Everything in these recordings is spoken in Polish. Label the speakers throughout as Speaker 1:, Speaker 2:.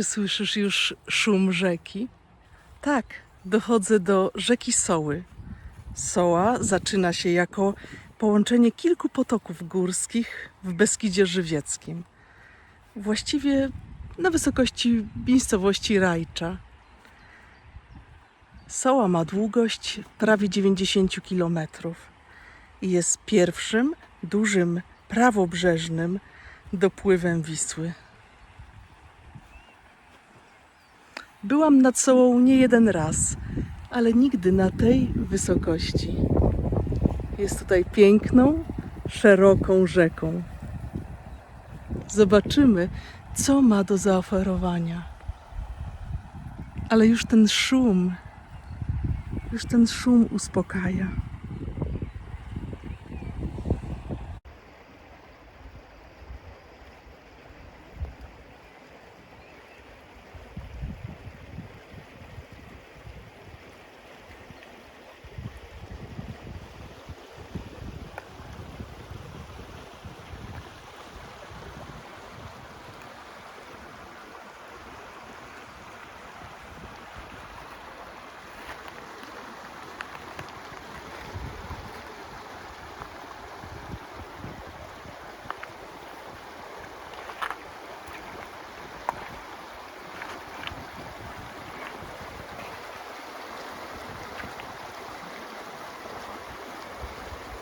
Speaker 1: Czy słyszysz już szum rzeki? Tak, dochodzę do rzeki Soły. Soła zaczyna się jako połączenie kilku potoków górskich w Beskidzie Żywieckim. Właściwie na wysokości miejscowości Rajcza. Soła ma długość prawie 90 km i jest pierwszym dużym prawobrzeżnym dopływem Wisły. Byłam nad Sołą nie jeden raz, ale nigdy na tej wysokości. Jest tutaj piękną, szeroką rzeką. Zobaczymy, co ma do zaoferowania. Ale już ten szum, już ten szum uspokaja.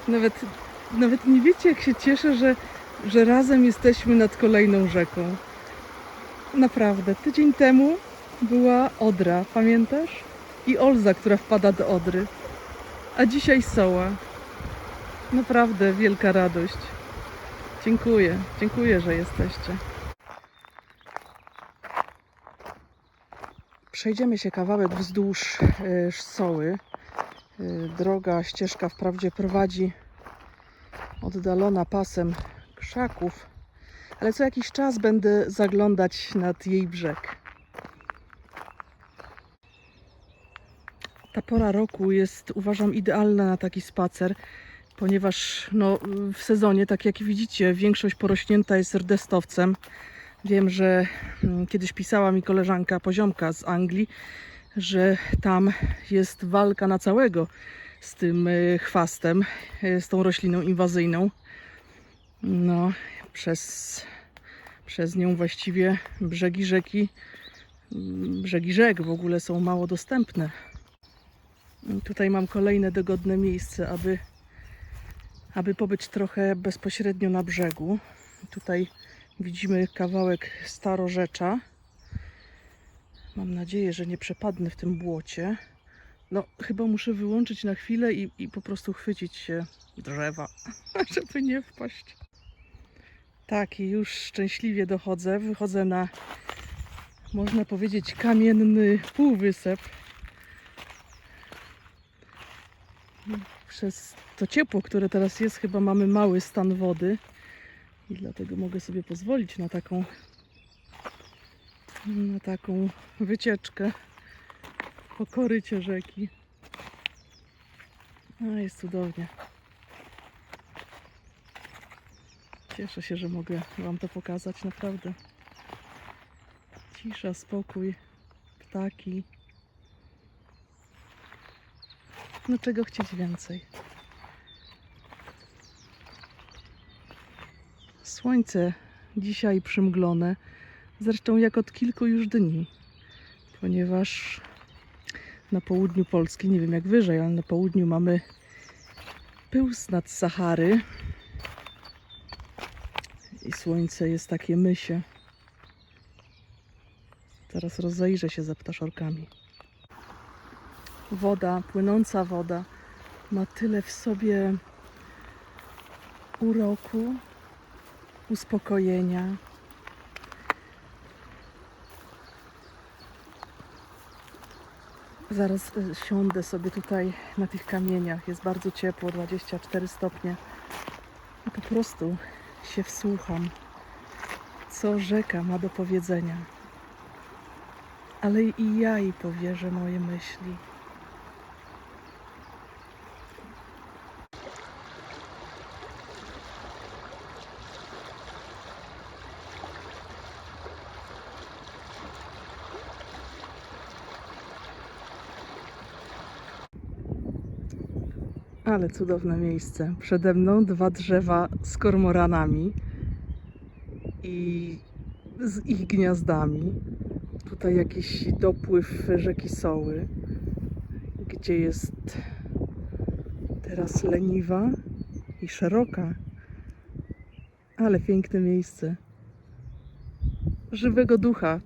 Speaker 1: Nawet, nawet nie wiecie, jak się cieszę, że, że razem jesteśmy nad kolejną rzeką. Naprawdę. Tydzień temu była Odra, pamiętasz? I Olza, która wpada do Odry. A dzisiaj Soła. Naprawdę wielka radość. Dziękuję, dziękuję, że jesteście. Przejdziemy się kawałek wzdłuż e, Soły. Y, droga, ścieżka wprawdzie prowadzi oddalona pasem krzaków, ale co jakiś czas będę zaglądać nad jej brzeg. Ta pora roku jest, uważam, idealna na taki spacer, ponieważ no, w sezonie, tak jak widzicie, większość porośnięta jest rdestowcem. Wiem, że mm, kiedyś pisała mi koleżanka poziomka z Anglii, że tam jest walka na całego z tym y, chwastem, y, z tą rośliną inwazyjną. No, przez, przez nią właściwie brzegi rzeki, mm, brzegi rzek w ogóle są mało dostępne. Tutaj mam kolejne dogodne miejsce, aby, aby pobyć trochę bezpośrednio na brzegu. Tutaj widzimy kawałek starorzecza. Mam nadzieję, że nie przepadnę w tym błocie. No, chyba muszę wyłączyć na chwilę i, i po prostu chwycić się drzewa, żeby nie wpaść. Tak, i już szczęśliwie dochodzę. Wychodzę na, można powiedzieć, kamienny półwysep. Przez to ciepło, które teraz jest, chyba mamy mały stan wody. I dlatego mogę sobie pozwolić na taką na taką wycieczkę po korycie rzeki. A jest cudownie. Cieszę się, że mogę Wam to pokazać, naprawdę. Cisza, spokój, ptaki. No czego chcieć więcej? Słońce dzisiaj przymglone. Zresztą jak od kilku już dni, ponieważ na południu Polski, nie wiem jak wyżej, ale na południu mamy pył nad Sahary i słońce jest takie mysie. Teraz rozejrzę się za ptaszorkami. Woda, płynąca woda ma tyle w sobie uroku, uspokojenia, Zaraz y, siądę sobie tutaj na tych kamieniach. Jest bardzo ciepło, 24 stopnie. I po prostu się wsłucham, co rzeka ma do powiedzenia. Ale i ja jej powierzę moje myśli. Ale cudowne miejsce. Przede mną dwa drzewa z kormoranami i z ich gniazdami. Tutaj jakiś dopływ rzeki Soły, gdzie jest teraz leniwa i szeroka. Ale piękne miejsce. Żywego ducha.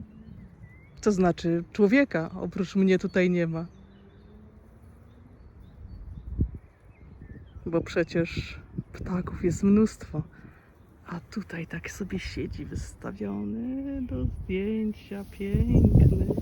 Speaker 1: To znaczy człowieka, oprócz mnie tutaj nie ma. Bo przecież ptaków jest mnóstwo. A tutaj tak sobie siedzi wystawiony do zdjęcia. Piękny.